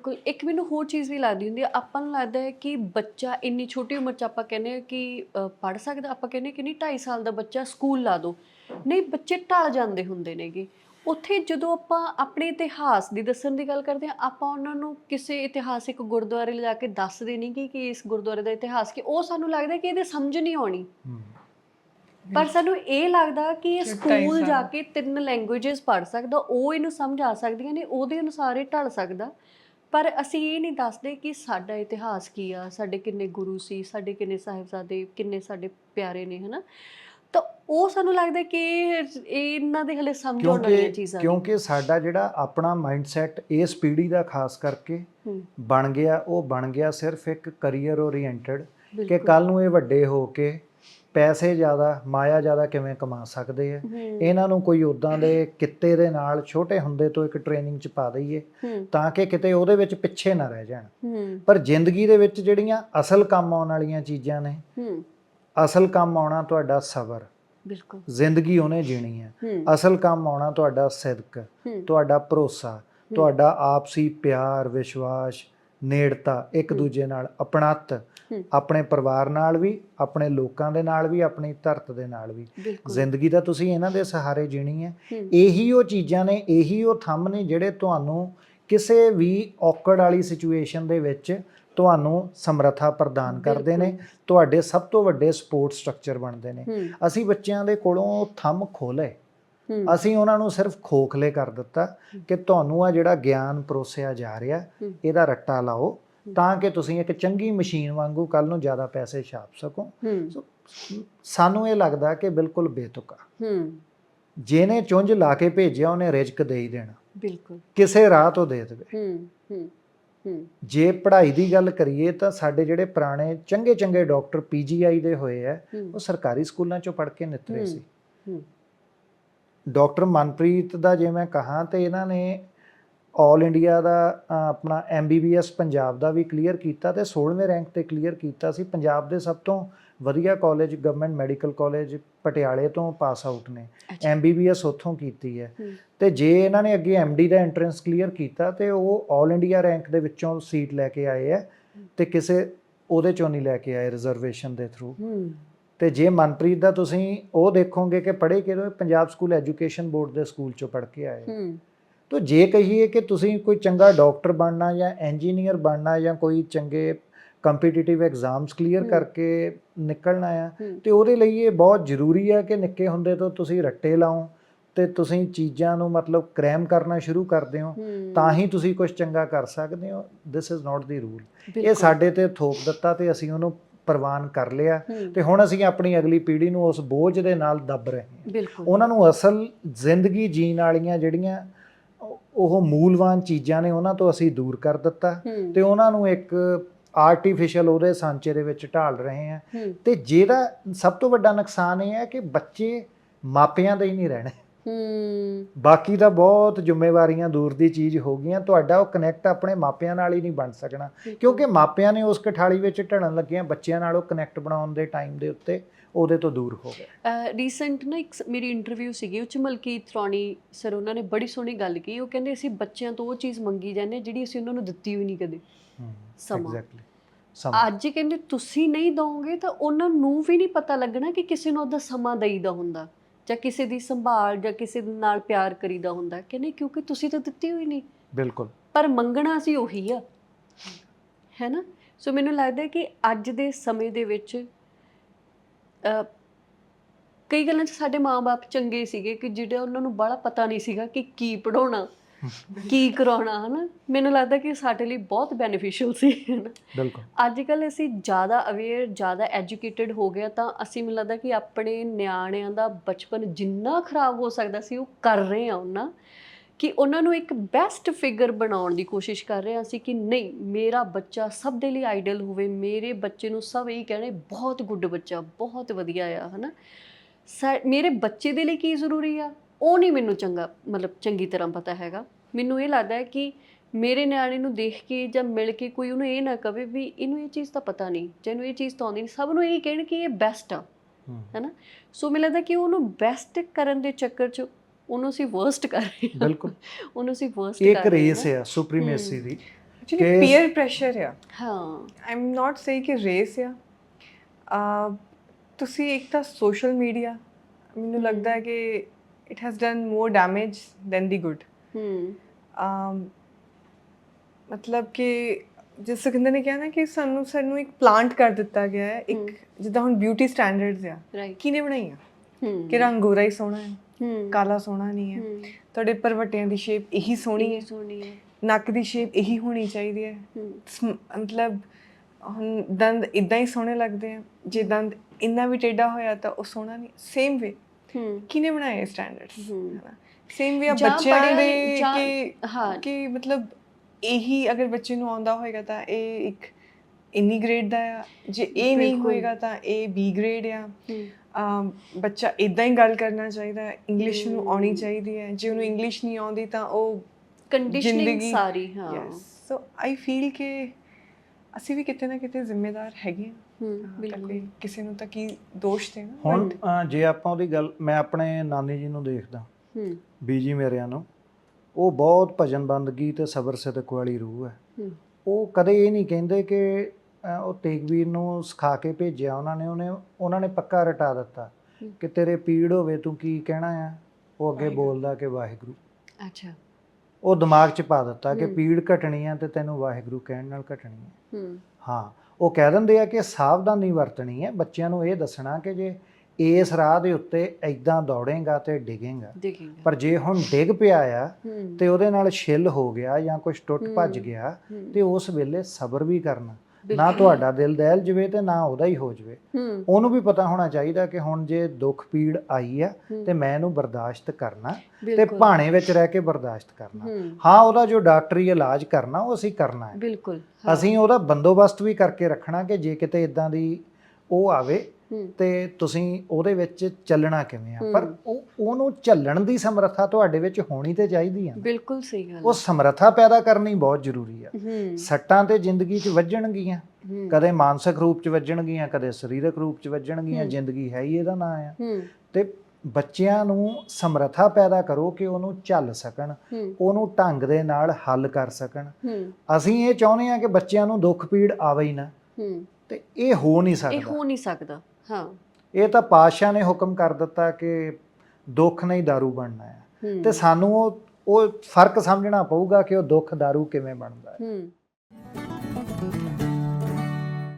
ਬਿਲਕੁਲ ਇੱਕ ਮੈਨੂੰ ਹੋਰ ਚੀਜ਼ ਵੀ ਲੱਗਦੀ ਹੁੰਦੀ ਹੈ ਆਪਾਂ ਨੂੰ ਲੱਗਦਾ ਹੈ ਕਿ ਬੱਚਾ ਇੰਨੀ ਛੋਟੀ ਉਮਰ 'ਚ ਆਪਾਂ ਕਹਿੰਦੇ ਹਾਂ ਕਿ ਪੜ ਸਕਦਾ ਆਪਾਂ ਕਹਿੰਦੇ ਕਿ ਨਹੀਂ 2.5 ਸਾਲ ਦਾ ਬੱਚਾ ਸਕੂਲ ਲਾ ਦੋ। ਨਹੀਂ ਬੱਚੇ ਢਲ ਜਾਂਦੇ ਹੁੰਦੇ ਨੇਗੇ ਉੱਥੇ ਜਦੋਂ ਆਪਾਂ ਆਪਣੇ ਇਤਿਹਾਸ ਦੀ ਦੱਸਣ ਦੀ ਗੱਲ ਕਰਦੇ ਹਾਂ ਆਪਾਂ ਉਹਨਾਂ ਨੂੰ ਕਿਸੇ ਇਤਿਹਾਸਿਕ ਗੁਰਦੁਆਰੇ ਲਿਜਾ ਕੇ ਦੱਸਦੇ ਨਹੀਂ ਕਿ ਕਿ ਇਸ ਗੁਰਦੁਆਰੇ ਦਾ ਇਤਿਹਾਸ ਕੀ ਉਹ ਸਾਨੂੰ ਲੱਗਦਾ ਕਿ ਇਹਦੇ ਸਮਝ ਨਹੀਂ ਆਉਣੀ। ਪਰ ਸਾਨੂੰ ਇਹ ਲੱਗਦਾ ਕਿ ਇਹ ਸਕੂਲ ਜਾ। ਕੇ ਤਿੰਨ ਲੈਂਗੁਏਜਸ ਪੜ ਸਕਦਾ ਉਹ ਇਹਨੂੰ ਸਮਝ ਆ ਸਕਦੀਆਂ ਨੇ ਉਹਦੇ ਅਨੁਸਾਰ ਇਹ ਢਲ ਸਕਦਾ। ਪਰ ਅਸੀਂ ਇਹ ਨਹੀਂ ਦੱਸਦੇ ਕਿ ਸਾਡਾ ਇਤਿਹਾਸ ਕੀ ਆ ਸਾਡੇ ਕਿੰਨੇ ਗੁਰੂ ਸੀ ਸਾਡੇ ਕਿੰਨੇ ਸਾਹਿਬਜ਼ਾਦੇ ਕਿੰਨੇ ਸਾਡੇ ਪਿਆਰੇ ਨੇ ਹਨਾ? ਤਾਂ ਉਹ ਸਾਨੂੰ ਲੱਗਦਾ ਕਿ ਇਹ ਇਹ ਇਹਨਾਂ ਦੇ ਹਲੇ ਸਮਝ ਆਉਣ ਵਾਲੀਆਂ ਚੀਜ਼ਾਂ ਕਿਉਂਕਿ ਸਾਡਾ ਜਿਹੜਾ ਆਪਣਾ ਮਾਈਂਡਸੈਟ ਇਸ ਪੀੜ੍ਹੀ ਦਾ ਖਾਸ ਕਰਕੇ ਬਣ ਗਿਆ ਉਹ ਬਣ ਗਿਆ ਸਿਰਫ ਇੱਕ ਕੈਰੀਅਰ ਓਰੀਐਂਟਡ ਕਿ। ਕੱਲ ਨੂੰ ਇਹ ਵੱਡੇ ਹੋ ਕੇ ਪੈਸੇ ਜ਼ਿਆਦਾ ਮਾਇਆ ਜ਼ਿਆਦਾ ਕਿਵੇਂ ਕਮਾ ਸਕਦੇ ਆ? ਇਹਨਾਂ ਨੂੰ ਕੋਈ ਉਦਾਂ ਦੇ ਕਿੱਤੇ ਦੇ ਨਾਲ ਛੋਟੇ ਹੁੰਦੇ ਤੋਂ ਇੱਕ ਟ੍ਰੇਨਿੰਗ ਚ ਪਾ ਦਈਏ ਤਾਂ ਕਿ ਕਿਤੇ ਉਹਦੇ ਵਿੱਚ ਪਿੱਛੇ ਨਾ ਰਹਿ ਜਾਣ। ਪਰ ਜ਼ਿੰਦਗੀ ਦੇ ਵਿੱਚ ਜਿਹੜੀਆਂ ਅਸਲ ਕੰਮ ਆਉਣ ਵਾਲੀਆਂ ਚੀਜ਼ਾਂ ਨੇ ਅਸਲ ਕੰਮ ਆਉਣਾ ਤੁਹਾਡਾ ਸਬਰ। ਬਿਲਕੁਲ। ਜ਼ਿੰਦਗੀ ਉਹਨੇ ਜੀਣੀ ਹੈ। ਅਸਲ ਕੰਮ ਆਉਣਾ ਤੁਹਾਡਾ ਸਿਦਕ ਤੁਹਾਡਾ ਭਰੋਸਾ ਤੁਹਾਡਾ ਆਪਸੀ ਪਿਆਰ ਵਿਸ਼ਵਾਸ ਨੇੜਤਾ ਇੱਕ। ਦੂਜੇ ਨਾਲ ਅਪਣਤ। ਆਪਣੇ ਪਰਿਵਾਰ ਨਾਲ ਵੀ ਆਪਣੇ ਲੋਕਾਂ ਦੇ ਨਾਲ ਵੀ ਆਪਣੀ ਧਰਤ ਦੇ ਨਾਲ ਵੀ। ਜ਼ਿੰਦਗੀ ਤਾਂ ਤੁਸੀਂ ਇਹਨਾਂ ਦੇ ਸਹਾਰੇ ਜੀਣੀ ਹੈ। ਇਹੀ ਉਹ ਚੀਜ਼ਾਂ ਨੇ ਇਹੀ ਉਹ ਥੰਮ ਨੇ ਜਿਹੜੇ ਤੁਹਾਨੂੰ ਕਿਸੇ ਵੀ ਔਕੜ ਵਾਲੀ ਸਿਚੁਏਸ਼ਨ ਦੇ ਵਿੱਚ ਤੁਹਾਨੂੰ ਸਮਰੱਥਾ ਪ੍ਰਦਾਨ ਕਰਦੇ ਨੇ। ਤੁਹਾਡੇ ਸਭ ਤੋਂ ਵੱਡੇ ਸਪੋਰਟ ਸਟਰਕਚਰ ਬਣਦੇ ਨੇ। ਅਸੀਂ ਬੱਚਿਆਂ ਦੇ ਕੋਲੋਂ ਥੰਮ ਖੋਲੇ ਅਸੀਂ ਉਹਨਾਂ ਨੂੰ ਸਿਰਫ ਖੋਖਲੇ ਕਰ ਦਿੱਤਾ ਕਿ ਤੁਹਾਨੂੰ ਆ ਜਿਹੜਾ ਗਿਆਨ ਪਰੋਸਿਆ ਜਾ ਰਿਹਾ। ਇਹਦਾ ਰੱਟਾ ਲਾਓ ਤਾਂ ਕਿ ਤੁਸੀਂ ਇੱਕ ਚੰਗੀ ਮਸ਼ੀਨ ਵਾਂਗੂ ਕੱਲ ਨੂੰ ਜ਼ਿਆਦਾ ਪੈਸੇ ਛਾਪ ਸਕੋ। ਸਾਨੂੰ ਇਹ ਲੱਗਦਾ ਕਿ ਬਿਲਕੁਲ ਬੇਤੁਕਾ। ਜਿਹਨੇ ਚੁੰਝ ਲਾ ਕੇ ਭੇਜਿਆ ਉਹਨੇ ਰਿਜਕ ਦੇ ਹੀ ਦੇਣਾ। ਬਿਲਕੁਲ। ਕਿਸੇ ਰਾਹ ਤੋਂ ਦੇ ਦੇਵੇ। ਹੂੰ, ਹੂੰ, ਹੂੰ, ਜੇ ਪੜ੍ਹਾਈ ਦੀ ਗੱਲ ਕਰੀਏ ਤਾਂ ਸਾਡੇ ਜਿਹੜੇ ਪੁਰਾਣੇ ਚੰਗੇ ਚੰਗੇ ਡਾਕਟਰ ਪੀਜੀਆਈ ਦੇ ਹੋਏ ਆ ਉਹ ਸਰਕਾਰੀ ਸਕੂਲਾਂ ਚੋਂ ਪੜ੍ਹ ਕੇ ਨਿਤਰੇ ਸੀ। ਡਾਕਟਰ ਮਨਪ੍ਰੀਤ ਦਾ ਜੇ ਮੈਂ ਕਹਾਂ ਤੇ ਇਹਨਾਂ ਨੇ 올 ਇੰਡੀਆ ਦਾ ਆਪਣਾ ਐਮਬੀਬੀਐਸ ਪੰਜਾਬ ਦਾ ਵੀ ਕਲੀਅਰ ਕੀਤਾ ਤੇ 16ਵੇਂ ਰੈਂਕ ਤੇ ਕਲੀਅਰ ਕੀਤਾ ਸੀ। ਪੰਜਾਬ ਦੇ ਸਭ ਤੋਂ ਵਧੀਆ ਕਾਲਜ ਗਵਰਨਮੈਂਟ ਮੈਡੀਕਲ ਕਾਲਜ ਪਟਿਆਲੇ ਤੋਂ ਪਾਸ ਆਊਟ ਨੇ। ਐਮਬੀਬੀਐਸ ਉੱਥੋਂ ਕੀਤੀ ਹੈ। ਹੂੰ, ਤੇ ਜੇ ਇਹਨਾਂ ਨੇ ਅੱਗੇ ਐਮਡੀ ਦਾ ਐਂਟਰੈਂਸ ਕਲੀਅਰ ਕੀਤਾ ਤੇ ਉਹ 올 ਇੰਡੀਆ ਰੈਂਕ ਦੇ ਵਿੱਚੋਂ ਸੀਟ ਲੈ ਕੇ ਆਏ ਆ ਤੇ ਕਿਸੇ ਉਹਦੇ ਚੋਂ ਨਹੀਂ ਲੈ ਕੇ ਆਏ ਰਿਜ਼ਰਵੇਸ਼ਨ ਦੇ ਥਰੂ ਹੂੰ, ਤੇ ਜੇ ਮਨਪ੍ਰੀਤ ਦਾ ਤੁਸੀਂ ਉਹ ਦੇਖੋਗੇ ਕਿ ਪੜ੍ਹੇ ਕਿਹੜੇ ਪੰਜਾਬ ਸਕੂਲ ਐਜੂਕੇਸ਼ਨ ਬੋਰਡ ਦੇ ਸਕੂਲ ਚੋਂ ਪੜ੍ਹ ਕੇ ਆਏ। ਹੂੰ, ਤੋ ਜੇ ਕਹੀਏ ਕਿ ਤੁਸੀਂ ਕੋਈ ਚੰਗਾ ਡਾਕਟਰ ਬਣਨਾ ਜਾਂ ਇੰਜੀਨੀਅਰ ਬਣਨਾ ਜਾਂ ਕੋਈ ਚੰਗੇ ਕੰਪੀਟੀਟਿਵ ਐਗਜ਼ਾਮਸ ਕਲੀਅਰ। ਕਰਕੇ ਨਿਕਲਣਾ ਆ ਤੇ ਉਹਦੇ ਲਈ ਇਹ ਬਹੁਤ ਜ਼ਰੂਰੀ ਹੈ ਕਿ ਨਿੱਕੇ ਹੁੰਦੇ ਤੋਂ ਤੁਸੀਂ ਰੱਟੇ ਲਾਓ ਤੇ ਤੁਸੀਂ ਚੀਜ਼ਾਂ ਨੂੰ ਮਤਲਬ ਕਰੈਮ ਕਰਨਾ ਸ਼ੁਰੂ ਕਰਦੇ ਹੋ। ਤਾਂ ਹੀ ਤੁਸੀਂ ਕੁਝ ਚੰਗਾ ਕਰ ਸਕਦੇ ਹੋ। This is not the rule ਇਹ ਸਾਡੇ ਤੇ ਥੋਪ ਦਿੱਤਾ ਤੇ ਅਸੀਂ ਉਹਨੂੰ ਪ੍ਰਵਾਨ ਕਰ ਲਿਆ ਤੇ ਹੁਣ ਅਸੀਂ ਆਪਣੀ ਅਗਲੀ ਪੀੜ੍ਹੀ ਨੂੰ ਉਸ ਬੋਝ ਦੇ ਨਾਲ ਦੱਬ ਰਹੇ ਹਾਂ। ਉਹਨਾਂ ਨੂੰ ਅਸਲ ਜ਼ਿੰਦਗੀ ਜੀਣ ਵਾਲੀਆਂ ਜਿਹੜੀਆਂ ਉਹ- ਮੂਲਵਾਨ ਚੀਜ਼ਾਂ ਨੇ ਉਹਨਾਂ ਤੋਂ ਅਸੀਂ ਦੂਰ ਕਰ ਦਿੱਤਾ ਤੇ ਉਹਨਾਂ ਨੂੰ ਇੱਕ ਆਰਟੀਫੀਸ਼ੀਅਲ ਉਹਦੇ ਸਾਂਚੇ ਦੇ ਵਿੱਚ ਢਾਲ ਰਹੇ ਹਾਂ। ਤੇ ਜਿਹਦਾ ਸਭ ਤੋਂ ਵੱਡਾ ਨੁਕਸਾਨ ਇਹ ਹੈ ਕਿ ਬੱਚੇ ਮਾਪਿਆਂ ਦੇ ਹੀ ਨਹੀਂ ਰਹਿਣੇ। ਹੂੰ, ਬਾਕੀ ਤਾਂ ਬਹੁਤ ਜ਼ਿੰਮੇਵਾਰੀਆਂ ਦੂਰ ਦੀ ਚੀਜ਼ ਹੋ ਗਈਆਂ। ਤੁਹਾਡਾ ਉਹ ਕਨੈਕਟ ਆਪਣੇ ਮਾਪਿਆਂ ਨਾਲ ਹੀ ਨਹੀਂ ਬਣ ਸਕਣਾ। ਕਿਉਂਕਿ ਮਾਪਿਆਂ ਨੇ ਉਸ ਕਠਾਲੀ ਵਿੱਚ ਢਲਣ ਲੱਗਿਆਂ। ਬੱਚਿਆਂ ਨਾਲ ਉਹ ਕਨੈਕਟ ਬਣਾਉਣ ਦੇ ਟਾਈਮ ਦੇ ਉੱਤੇ ਉਹਦੇ ਤੋਂ ਦੂਰ ਹੋ ਗਏ। ਰੀਸੈਂਟ ਨਾ ਇੱਕ ਮੇਰੀ ਇੰਟਰਵਿਊ ਸੀਗੀ ਉਹ ਚ ਮਲਕੀਤ ਰੌਣੀ ਸਰ ਉਹਨਾਂ ਨੇ ਬੜੀ ਸੋਹਣੀ ਗੱਲ ਕੀਤੀ ਉਹ ਕਹਿੰਦੇ ਅਸੀਂ ਬੱਚਿਆਂ ਤੋਂ ਉਹ ਚੀਜ਼ ਮੰਗੀ ਜਾਂਦੇ ਜਿਹੜੀ ਅਸੀਂ ਉਹਨਾਂ ਨੂੰ ਦਿੱਤੀ ਹੋਈ ਨਹੀਂ ਕਦੇ। ਸਮਾਂ। ਐਗਜ਼ੈਕਟਲੀ ਸਮਾਂ। ਅੱਜ ਕਹਿੰਦੇ ਤੁਸੀਂ ਨਹੀਂ ਦੋਗੇ ਤਾਂ ਉਹਨਾਂ ਨੂੰ ਵੀ ਨਹੀਂ ਪਤਾ ਲੱਗਣਾ ਕਿ ਕਿਸੇ ਨੂੰ ਉਹਦਾ ਸਮਾਂ ਦੇਈਦਾ ਹੁੰਦਾ। ਜਾਂ ਕਿਸੇ ਦੀ ਸੰਭਾਲ ਜਾਂ ਕਿਸੇ ਨਾਲ ਪਿਆਰ ਕਰੀਦਾ ਹੁੰਦਾ ਕਹਿੰਦੇ ਕਿਉਂਕਿ ਤੁਸੀਂ ਤਾਂ ਦਿੱਤੀ ਹੋਈ ਨਹੀਂ। ਬਿਲਕੁਲ। ਪਰ ਮੰਗਣਾ ਸੀ ਉਹੀ ਆ। ਹੈ ਨਾ? ਸੋ ਮੈਨੂੰ ਲੱਗਦਾ ਕਿ ਅੱਜ ਦੇ ਸਮੇਂ ਦੇ ਵਿੱਚ ਕਈ ਗੱਲਾਂ 'ਚ ਸਾਡੇ ਮਾਪੇ ਚੰਗੇ ਸੀਗੇ ਕਿ ਜਿਹੜਾ ਉਹਨਾਂ ਨੂੰ ਬੜਾ ਪਤਾ ਨਹੀਂ ਸੀਗਾ ਕਿ ਕੀ ਪੜਾਉਣਾ ਕੀ ਕਰਾਉਣਾ ਹਨਾ? ਮੈਨੂੰ ਲੱਗਦਾ ਕਿ ਸਾਡੇ ਲਈ ਬਹੁਤ ਬੈਨੀਫੀਸ਼ੀਅਲ ਸੀ ਹਨਾ? ਬਿਲਕੁਲ। ਅੱਜ ਕੱਲ ਅਸੀਂ ਜ਼ਿਆਦਾ ਅਵੇਅਰ ਜ਼ਿਆਦਾ ਐਜੂਕੇਟਿਡ ਹੋ ਗਿਆ ਤਾਂ ਅਸੀਂ ਮੈਨੂੰ ਲੱਗਦਾ ਕਿ ਆਪਣੇ ਨਿਆਣਿਆਂ ਦਾ ਬਚਪਨ ਜਿੰਨਾ ਖਰਾਬ ਹੋ ਸਕਦਾ ਸੀ ਉਹ ਕਰ ਰਹੇ ਆ ਉਹਨਾਂ ਕਿ ਉਹਨਾਂ ਨੂੰ ਇੱਕ ਬੈਸਟ ਫਿਗਰ ਬਣਾਉਣ ਦੀ ਕੋਸ਼ਿਸ਼ ਕਰ ਰਹੇ ਹਾਂ ਅਸੀਂ ਕਿ ਨਹੀਂ ਮੇਰਾ ਬੱਚਾ ਸਭ ਦੇ ਲਈ ਆਈਡਲ ਹੋਵੇ ਮੇਰੇ ਬੱਚੇ ਨੂੰ ਸਭ ਇਹੀ ਕਹਿਣੇ ਬਹੁਤ ਗੁੱਡ ਬੱਚਾ ਬਹੁਤ ਵਧੀਆ ਆ ਹਨਾ? ਸਾ- ਮੇਰੇ ਬੱਚੇ ਦੇ ਲਈ ਕੀ ਜ਼ਰੂਰੀ ਆ? ਉਹ ਨਹੀਂ ਮੈਨੂੰ ਚੰਗਾ ਮਤਲਬ ਚੰਗੀ ਤਰ੍ਹਾਂ ਪਤਾ ਹੈਗਾ। ਮੈਨੂੰ ਇਹ ਲੱਗਦਾ ਹੈ ਕਿ ਮੇਰੇ ਨਿਆਣੇ ਨੂੰ ਦੇਖ ਕੇ ਜਾਂ ਮਿਲ ਕੇ ਕੋਈ ਉਹਨੂੰ ਇਹ ਨਾ ਕਵੇ ਵੀ ਇਹਨੂੰ ਇਹ ਚੀਜ਼ ਤਾਂ ਪਤਾ ਨਹੀਂ ਜਾਂ ਇਹਨੂੰ ਇਹ ਚੀਜ਼ ਤਾਂ ਆਉਂਦੀ ਨਹੀਂ ਸਭ ਨੂੰ ਇਹ ਕਹਿਣ ਕਿ ਇਹ ਬੈਸਟ ਆ ਹੈਨਾ? ਸੋ ਮੈਨੂੰ ਲੱਗਦਾ ਕਿ ਉਹਨੂੰ ਬੈਸਟ ਕਰਨ ਦੇ ਚੱਕਰ 'ਚ ਉਹਨੂੰ ਅਸੀਂ ਵਰਸਟ ਕਰ ਰਹੇ ਹਾਂ। ਬਿਲਕੁਲ। ਉਹਨੂੰ ਅਸੀਂ ਵਰਸਟ ਕਰ ਇੱਕ ਰਹੇ ਰੇਸ ਹਾਂ। ਸੁਪਰੀਮੇਸੀ ਦੀ। ਐਕਚੁਅਲੀ ਕਿ- ਪੀਅਰ ਪ੍ਰੈਸ਼ਰ ਆ। ਹਾਂ। ਆਈ ਐਮ ਨਾਟ ਸੇ ਕਿ ਰੇਸ ਆ। ਤੁਸੀਂ ਇੱਕ ਤਾਂ ਸੋਸ਼ਲ ਮੀਡੀਆ ਮੈਨੂੰ ਲੱਗਦਾ ਹੈ ਕਿ it has done more damage than the good ਹੂੰ ਮਤਲਬ ਕਿ ਜਿਸ ਸੁਖਿੰਦਰ ਨੇ ਕਿਹਾ ਨਾ ਕਿ ਸਾਨੂੰ ਸਾਨੂੰ ਇੱਕ ਪਲਾਂਟ ਕਰ ਦਿੱਤਾ ਗਿਆ ਹੈ ਇੱਕ ਜਿੱਦਾਂ ਹੁਣ ਬਿਊਟੀ ਸਟੈਂਡਰਡਸ ਆ ਰਾਈਟ ਕਿਹਨੇ ਬਣਾਈਆਂ ਹੂੰ ਕਿ ਰੰਗ ਗੋਰਾ ਹੀ ਸੋਹਣਾ ਹੈ ਹੂੰ ਕਾਲਾ ਸੋਹਣਾ ਨਹੀਂ ਹੈ ਹੂੰ ਤੁਹਾਡੇ ਪਰਵਟਿਆਂ ਦੀ ਸ਼ੇਪ ਇਹੀ ਸੋਹਣੀ ਹੈ ਸੋਹਣੀ ਹੈ ਨੱਕ ਦੀ ਸ਼ੇਪ ਇਹੀ ਹੋਣੀ ਚਾਹੀਦੀ ਹੈ ਹੂੰ ਸਮ- ਮਤਲਬ ਹੁਣ ਦੰਦ ਇਦਾਂ ਹੀ ਸੋਹਣੇ ਲੱਗਦੇ ਆ ਜੇ ਦੰਦ ਇੰਨਾ ਵੀ ਟੇਢਾ ਹੋਇਆ ਤਾਂ ਉਹ ਸੋਹਣਾ ਨਹੀਂ ਸੇਮ ਵੇ ਕਿਨੇ ਬਣਾਏ ਸਟੈਂਡਰਡਸ। ਹੈਨਾ। ਸੇਮ ਵੇ ਆ ਬੱਚਿਆਂ ਦੇ ਕਿ ਹਾਂ। ਕਿ ਮਤਲਬ ਇਹੀ ਅਗਰ ਬੱਚੇ ਨੂੰ ਆਉਂਦਾ ਹੋਏਗਾ ਤਾਂ ਇਹ ਇੱਕ ਇੰਨੀ ਗ੍ਰੇਡ ਦਾ ਆ। ਜੇ ਇਹ ਨਹੀਂ। ਹੋਏਗਾ ਤਾਂ ਇਹ ਬੀ ਗ੍ਰੇਡ ਆ। ਬੱਚਾ ਇਦਾਂ ਹੀ ਗੱਲ ਕਰਨਾ ਚਾਹੀਦਾ ਇੰਗਲਿਸ਼ ਨੂੰ ਆਉਣੀ। ਚਾਹੀਦੀ ਹੈ। ਜੇ ਉਹਨੂੰ ਇੰਗਲਿਸ਼ ਨਹੀਂ ਆਉਂਦੀ ਤਾਂ ਉਹ ਕੰਡੀਸ਼ਨਿੰਗ ਸਾਰੀ ਹਾਂ। ਸੋ ਆਈ ਫੀਲ ਕਿ ਅਸੀਂ ਵੀ ਕਿਤੇ ਨਾ ਕਿਤੇ ਜ਼ਿੰਮੇਦਾਰ ਹੈਗੇ ਹਾਂ। ਹੂੰ ਹਾਂ, ਤਾਂ ਬਿਲਕੁਲ। ਕੋਈ ਕਿਸੇ ਨੂੰ ਤਾਂ ਕੀ ਦੋਸ਼ ਦੇਣਾ? ਹੁਣ ਅ, ਜੇ ਆਪਾਂ ਉਹਦੀ ਗੱਲ ਮੈਂ ਆਪਣੇ ਨਾਨੀ ਜੀ ਨੂੰ ਦੇਖਦਾ। ਹੂੰ। ਬੀਜੀ ਮੇਰਿਆਂ ਨੂੰ। ਉਹ ਬਹੁਤ ਭਜਨ ਬੰਦਗੀ ਤੇ ਸਬਰ ਸਿਦਕ ਵਾਲੀ ਰੂਹ ਹੈ। ਹੂੰ। ਉਹ ਕਦੇ ਇਹ ਨਹੀਂ ਕਹਿੰਦੇ ਕਿ ਅ, ਉਹ ਤੇਗਵੀਰ ਨੂੰ ਸਿਖਾ ਕੇ ਭੇਜਿਆ ਉਹਨਾਂ ਨੇ ਉਹਨੇ ਉਹਨਾਂ ਨੇ ਪੱਕਾ ਰਟਾ ਦਿੱਤਾ ਹੂੰ। ਕਿ ਤੇਰੇ ਪੀੜ ਹੋਵੇ ਤੂੰ ਕੀ ਕਹਿਣਾ ਆ? ਉਹ ਅੱਗੇ ਵਾਹਿਗੁਰੂ। ਬੋਲਦਾ ਕਿ ਵਾਹਿਗੁਰੂ। ਅੱਛਾ। ਉਹ ਦਿਮਾਗ 'ਚ ਪਾ ਦਿੱਤਾ ਕਿ ਹੂੰ। ਪੀੜ ਘਟਣੀ ਆ ਤੇ ਤੈਨੂੰ ਵਾਹਿਗੁਰੂ ਕਹਿਣ ਨਾਲ ਘਟਣੀ ਆ। ਹੂੰ। ਹਾਂ। ਉਹ ਕਹਿ ਦਿੰਦੇ ਆ ਕਿ ਸਾਵਧਾਨੀ ਵਰਤਣੀ ਹੈ। ਬੱਚਿਆਂ ਨੂੰ ਇਹ ਦੱਸਣਾ ਕਿ ਜੇ ਇਸ ਰਾਹ ਦੇ ਉੱਤੇ ਐਦਾਂ ਦੌੜੇਗਾ ਤੇ ਡਿੱਗੇਗਾ। ਪਰ ਜੇ ਹੁਣ ਡਿੱਗ ਪਿਆ ਆ ਤੇ ਉਹਦੇ ਨਾਲ ਛਿੱਲ ਹੋ ਗਿਆ ਜਾਂ ਕੁਝ ਟੁੱਟ ਭੱਜ। ਗਿਆ ਤੇ ਉਸ ਵੇਲੇ ਸਬਰ ਵੀ ਕਰਨਾ। ਨਾ। ਤੁਹਾਡਾ ਦਿਲ ਦਹਿਲ ਜਵੇ ਤੇ ਨਾ ਉਹਦਾ ਹੀ ਹੋ ਜਵੇ। ਉਹਨੂੰ ਵੀ ਪਤਾ ਹੋਣਾ ਚਾਹੀਦਾ ਕਿ ਹੁਣ ਜੇ ਦੁੱਖ ਪੀੜ ਆਈ ਆ ਤੇ ਮੈਂ ਇਹਨੂੰ ਬਰਦਾਸ਼ਤ ਕਰਨਾ ਤੇ। ਭਾਣੇ ਵਿੱਚ ਰਹਿ ਕੇ ਬਰਦਾਸ਼ਤ ਕਰਨਾ। ਹੂੰ। ਉਹਦਾ ਜੋ ਡਾਕਟਰੀ ਇਲਾਜ ਕਰਨਾ ਉਹ ਅਸੀਂ ਕਰਨਾ ਹੈ। ਬਿਲਕੁਲ ਅਸੀਂ ਉਹਦਾ ਬੰਦੋਬਸਤ ਵੀ ਕਰਕੇ ਰੱਖਣਾ ਕਿ ਜੇ ਕਿਤੇ ਇਦਾਂ ਦੀ ਉਹ ਆਵੇ ਤੇ ਤੁਸੀਂ ਉਹਦੇ ਵਿੱਚ ਚੱਲਣਾ ਕਿਵੇਂ ਆ? ਪਰ। ਉਹ ਉਹਨੂੰ ਝੱਲਣ ਦੀ ਸਮਰੱਥਾ ਤੁਹਾਡੇ ਵਿੱਚ ਹੋਣੀ ਤੇ ਚਾਹੀਦੀ ਆ ਬਿਲਕੁਲ ਸਹੀ ਗੱਲ ਉਹ ਸਮਰੱਥਾ ਪੈਦਾ ਕਰਨੀ ਬਹੁਤ ਜ਼ਰੂਰੀ ਆ। ਸੱਟਾਂ ਤੇ ਜ਼ਿੰਦਗੀ 'ਚ ਵੱਜਣਗੀਆਂ। ਕਦੇ ਮਾਨਸਿਕ ਰੂਪ 'ਚ ਵੱਜਣਗੀਆਂ ਕਦੇ ਸਰੀਰਕ ਰੂਪ 'ਚ ਵੱਜਣਗੀਆਂ। ਜ਼ਿੰਦਗੀ ਹੈ ਹੀ ਇਹਦਾ ਨਾਂ ਆ। ਤੇ ਬੱਚਿਆਂ ਨੂੰ ਸਮਰੱਥਾ ਪੈਦਾ ਕਰੋ ਕਿ ਉਹਨੂੰ ਝੱਲ ਸਕਣ ਉਹਨੂੰ ਢੰਗ ਦੇ ਨਾਲ ਹੱਲ ਕਰ ਸਕਣ। ਅਸੀਂ ਇਹ ਚਾਹੁੰਦੇ ਆ ਕਿ ਬੱਚਿਆਂ ਨੂੰ ਦੁੱਖ ਪੀੜ ਆਵੇ ਹੀ ਨਾ। ਤੇ ਇਹ ਹੋ ਨਹੀਂ ਇਹ ਸਕਦਾ ਹੋ ਨਹੀਂ ਸਕਦਾ। ਹਾਂ ਇਹ ਤਾਂ ਪਾਤਸ਼ਾਹ ਨੇ ਹੁਕਮ ਕਰ ਦਿੱਤਾ ਕਿ ਦੁੱਖ ਨਹੀਂ दारू ਬਣਨਾ ਹੈ ਹੂੰ ਤੇ ਸਾਨੂੰ ਉਹ ਉਹ ਫਰਕ ਸਮਝਣਾ ਪਊਗਾ ਕਿ ਉਹ ਦੁੱਖ दारू ਕਿਵੇਂ ਬਣਦਾ ਹੈ ਹੂੰ